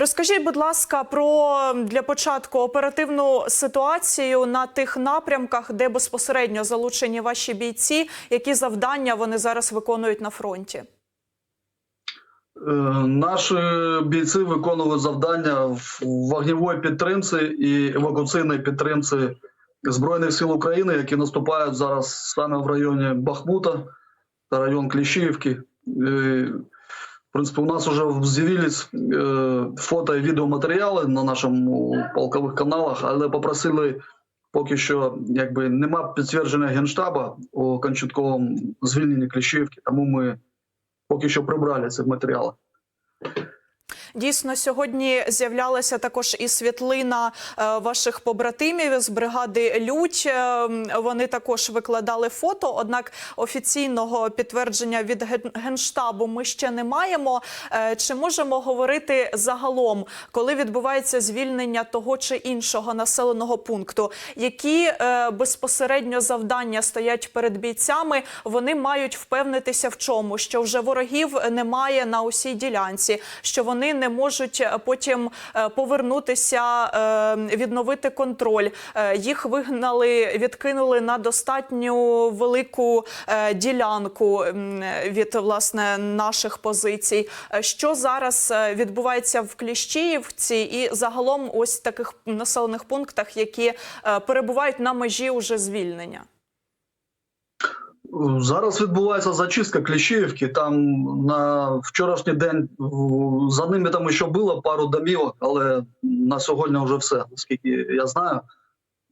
Розкажіть, будь ласка, про для початку оперативну ситуацію на тих напрямках, де безпосередньо залучені ваші бійці, які завдання вони зараз виконують на фронті. Е, Наші бійці виконують завдання в вогневій підтримці і евакуаційній підтримці Збройних сил України, які наступають зараз саме в районі Бахмута та район Кліщіївки. В принципе, у нас вже з'явились е, фото і відеоматеріали на нашому полкових каналах, але попросили поки що, якби нема підтвердження генштаба у кончатковому звільненні Кліщівки, тому ми поки що прибрали ці матеріали. Дійсно, сьогодні з'являлася також і світлина е, ваших побратимів з бригади Лють. Е, Вони також викладали фото. Однак офіційного підтвердження від ген- генштабу ми ще не маємо. Е, Чи можемо говорити загалом, коли відбувається звільнення того чи іншого населеного пункту? Які безпосередньо завдання стоять перед бійцями? Вони мають впевнитися в чому, що вже ворогів немає на усій ділянці, що вони не можуть е, потім е, повернутися, е, відновити контроль. Їх вигнали, відкинули на достатньо велику ділянку від власне наших позицій. Що зараз відбувається в Кліщіївці і загалом ось таких населених пунктах, які перебувають на межі уже звільнення? Зараз відбувається зачистка Кліщіївки. Там на вчорашній день за ними там ще було пару домівок, але на сьогодні вже все, наскільки я знаю.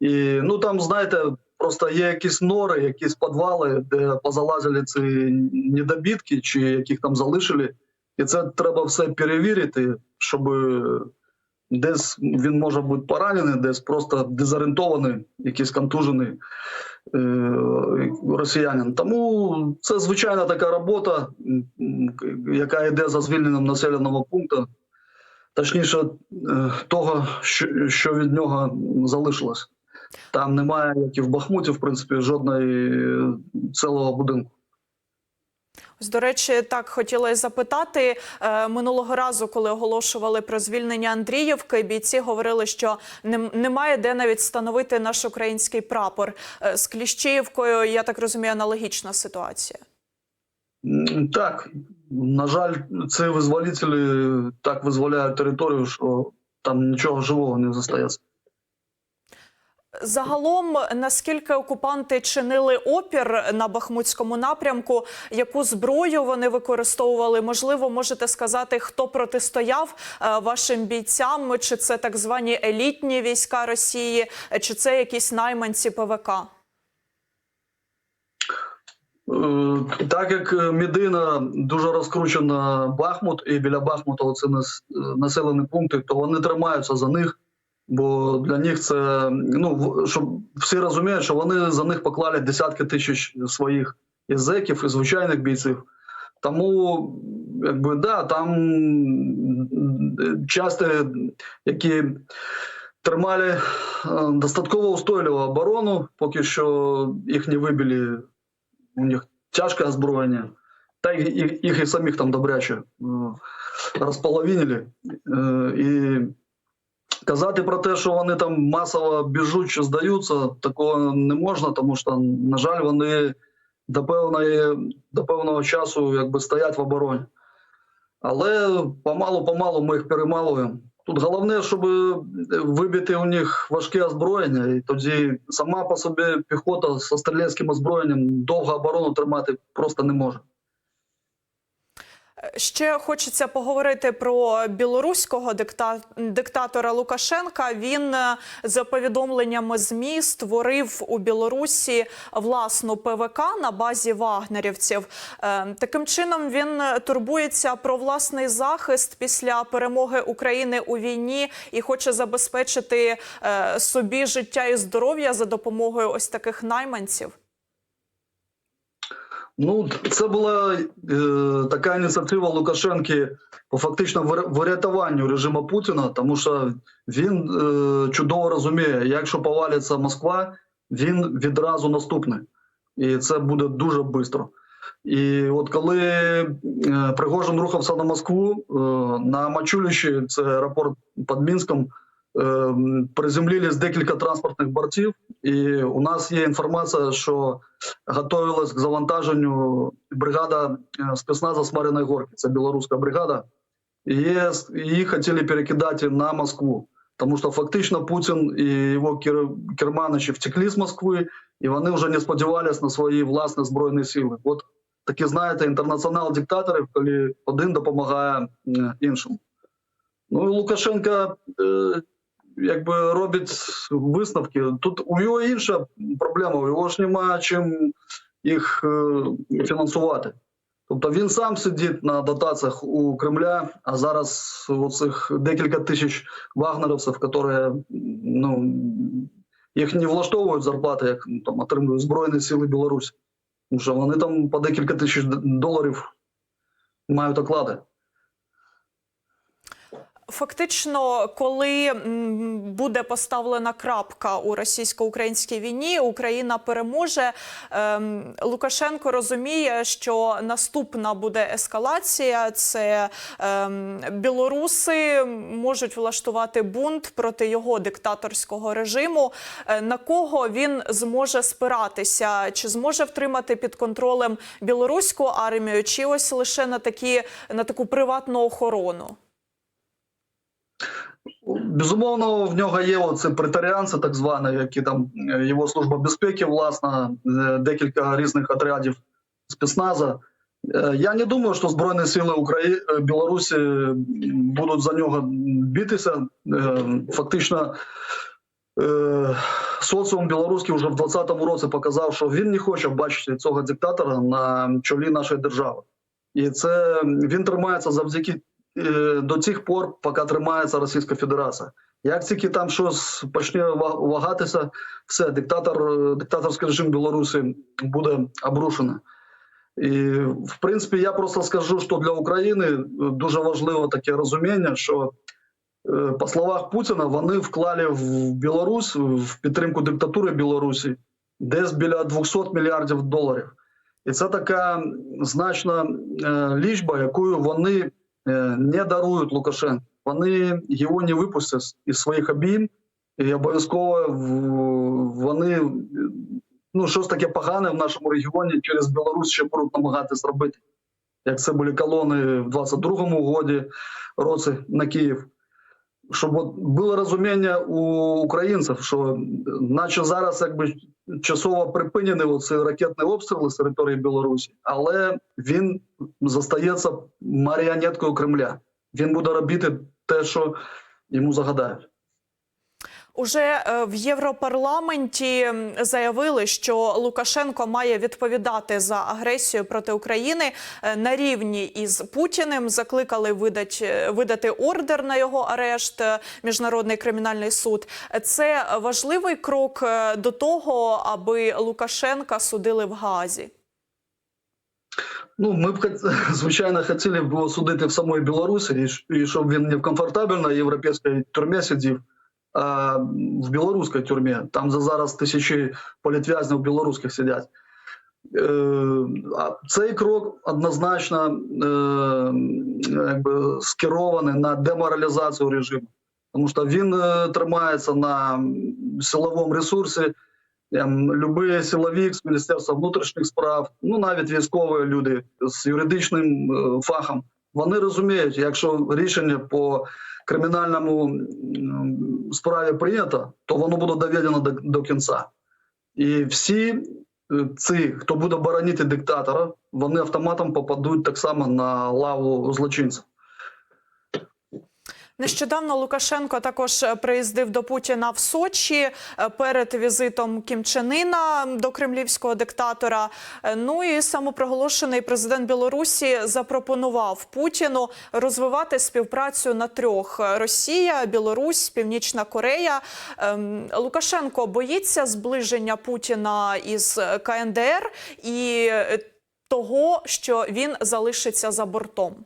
І ну там, знаєте, просто є якісь нори, якісь підвали, де позалазили ці недобітки, чи яких там залишили. І це треба все перевірити, щоб десь він може бути поранений, десь просто дезорієнтований, якийсь контужений е, росіянин. Тому це звичайна така робота, яка йде за звільненням населеного пункту, точніше е, того, що, від нього залишилось. Там немає, як і в Бахмуті, в принципі, жодної е, цілого будинку. Ось, до речі, так хотіла запитати е, минулого разу, коли оголошували про звільнення Андріївки, бійці говорили, що нем- немає де навіть встановити наш український прапор Е, з Кліщіївкою. Я так розумію, аналогічна ситуація. Так, на жаль, ці визволителі так визволяють територію, що там нічого живого не зостається. Загалом, наскільки окупанти чинили опір на Бахмутському напрямку, яку зброю вони використовували? Можливо, можете сказати, хто протистояв е, вашим бійцям? Чи це так звані елітні війська Росії, чи це якісь найманці ПВК? Е, Так як Медина дуже розкручена Бахмут, і біля Бахмута оце нас- населені пункти, то вони тримаються за них, бо для них це ну щоб всі розуміють, що вони за них поклали десятки тисяч своїх і зеків, і звичайних бійців. Тому, якби да, там м, які тримали е, достатково устойливу оборону, поки що їх не вибили у них тяжке озброєння, та їх, їх і самих там добряче е, розполовинили. Е, І казати про те, що вони там масово біжуть чи здаються, такого не можна, тому що, на жаль, вони до певної, до певного часу якби стоять в обороні. Але помалу-помалу ми їх перемалуємо. Тут головне, щоб вибити у них важке озброєння, і тоді сама по собі піхота з стрілецьким озброєнням довго оборону тримати просто не може. Ще хочеться поговорити про білоруського дикта... диктатора Лукашенка. Він е, за повідомленнями ЗМІ створив у Білорусі власну ПВК на базі вагнерівців. Е, Таким чином він турбується про власний захист після перемоги України у війні і хоче забезпечити е, собі життя і здоров'я за допомогою ось таких найманців. Ну, це була е, така ініціатива Лукашенки по фактично врятуванню режиму Путіна, тому що він е, чудово розуміє, якщо повалиться Москва, він відразу наступний. І це буде дуже швидко. І от коли е, Пригожин рухався на Москву, е, на Мачулищі, це аеропорт під Мінськом, приземлились декілька транспортних бортів, і у нас є інформація, що готувалась к завантаженню бригада е, спецназа з Горки, це білоруська бригада, і її хотіли перекидати на Москву. Тому що фактично Путін і його керманичі втекли з Москви, і вони вже не сподівалися на свої власні збройні сили. От такі, знаєте, інтернаціонал диктаторів, коли один допомагає іншому. Ну і Лукашенко е, якби робить висновки. Тут у його інша проблема, у його ж немає чим їх е, фінансувати. Тобто він сам сидить на дотаціях у Кремля, а зараз оцих декілька тисяч вагнерівців, які ну, їх не влаштовують зарплати, як ну, там отримують Збройні Сили Білорусі. Тому що вони там по декілька тисяч доларів мають оклади. Фактично, коли буде поставлена крапка у російсько-українській війні, Україна переможе. Ем, Лукашенко розуміє, що наступна буде ескалація. Це ем, білоруси можуть влаштувати бунт проти його диктаторського режиму. Е, На кого він зможе спиратися? Чи зможе втримати під контролем білоруську армію, чи ось лише на такі на таку приватну охорону? Безумовно, в нього є оці претаріанці, так звані, які там е, його служба безпеки, власна, е, декілька різних отрядів спецназа. Е, Я не думаю, що Збройні сили України Білорусі будуть за нього битися. Фактично, соціум білоруський вже в 2020 році показав, що він не хоче бачити цього диктатора на чолі нашої держави. І це він тримається завдяки до тих пор, поки тримається Російська Федерація. Як тільки там щось почне вагатися, все, диктатор, е, диктаторський режим Білорусі буде обрушений. І в принципі, я просто скажу, що для України е, дуже важливо таке розуміння, що е, по словах Путіна вони вклали в Білорусь в підтримку диктатури Білорусі десь біля 200 мільярдів доларів. І це така значна е, лічба, яку вони е, не дарують Лукашенку. Вони його не випустять із своїх обійм, і обов'язково вони е, ну, щось таке погане в нашому регіоні через Білорусь ще будуть намагатися зробити. Як це були колони в 22-му годі році на Київ. Щоб от було розуміння у українців, що наче зараз якби часово припинені оці ракетні обстріли з території Білорусі, але він застається маріонеткою Кремля. Він буде робити те, що йому загадають. Уже е, в Європарламенті заявили, що Лукашенко має відповідати за агресію проти України е, на рівні із Путіним. Закликали видать, е, видати ордер на його арешт. Міжнародний кримінальний суд. Це важливий крок до того, аби Лукашенка судили в Гаазі. Ну, ми б звичайно хотіли б його судити в самій Білорусі, і щоб він не в комфортабельній європейській тюрмі сидів, в білоруській тюрмі, там де зараз тисячі політв'язнів білоруських сидять. Е, цей крок однозначно е, якби, скерований на деморалізацію режиму, тому що він е, тримається на силовому ресурсі. Там, любий силовик з Міністерства внутрішніх справ, ну навіть військові люди з юридичним фахом, вони розуміють, якщо рішення по кримінальному справі прийнято, то воно буде доведено до, до кінця. І всі е, ці, хто буде боронити диктатора, вони автоматом попадуть так само на лаву злочинців. Нещодавно Лукашенко також е, приїздив до Путіна в Сочі е, перед візитом Кім Чен Іна до кремлівського диктатора. Е, Ну і самопроголошений президент Білорусі запропонував Путіну розвивати співпрацю на трьох: Росія, Білорусь, Північна Корея. Ем, Лукашенко боїться зближення Путіна із КНДР і того, що він залишиться за бортом.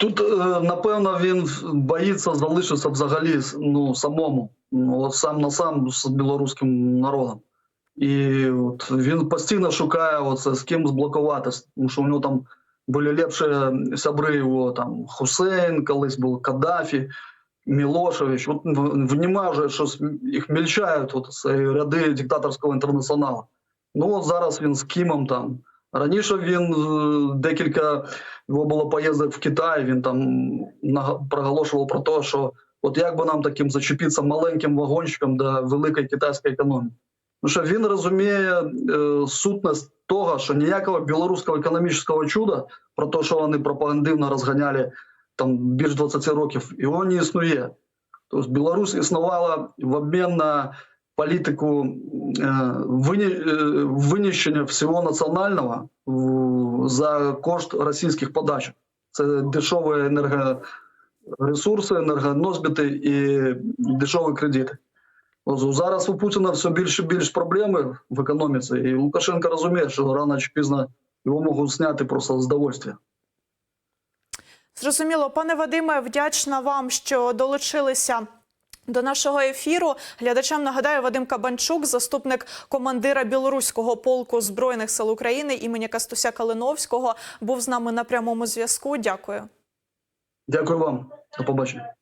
Тут, е, напевно, він боїться залишитися взагалі ну, самому, ну, от сам на сам з білоруським народом. І от він постійно шукає оце, з ким зблокувати, тому що у нього там були ліпші сябри його, там Хусейн, колись був Каддафі, Мілошевич. От внімає вже, що їх мільчають от, ряди диктаторського інтернаціоналу. Ну от зараз він з Кімом там. Раніше він е, декілька його було поїздок в Китай. Він там проголошував про те, що от як би нам таким зачепитися маленьким вагончиком до великої китайської економіки. Тому що він розуміє е, сутність того, що ніякого білоруського економічного чуда про те, що вони пропагандивно розганяли там більш 20 років, його не існує. Тобто Білорусь існувала в обмін на політику е, е, винищення всього національного за кошт російських подачок. Це дешеві енергоресурси, енергоносбіти і дешеві кредити. Зараз у Путіна все більше і більше проблеми в економіці, і Лукашенко розуміє, що рано чи пізно його можуть зняти просто з. Зрозуміло, пане Вадиме, вдячна вам, що долучилися. До нашого ефіру глядачам нагадаю Вадим Кабанчук, заступник командира білоруського полку збройних сил України імені Кастуся Калиновського, був з нами на прямому зв'язку. Дякую. Дякую вам. До побачення.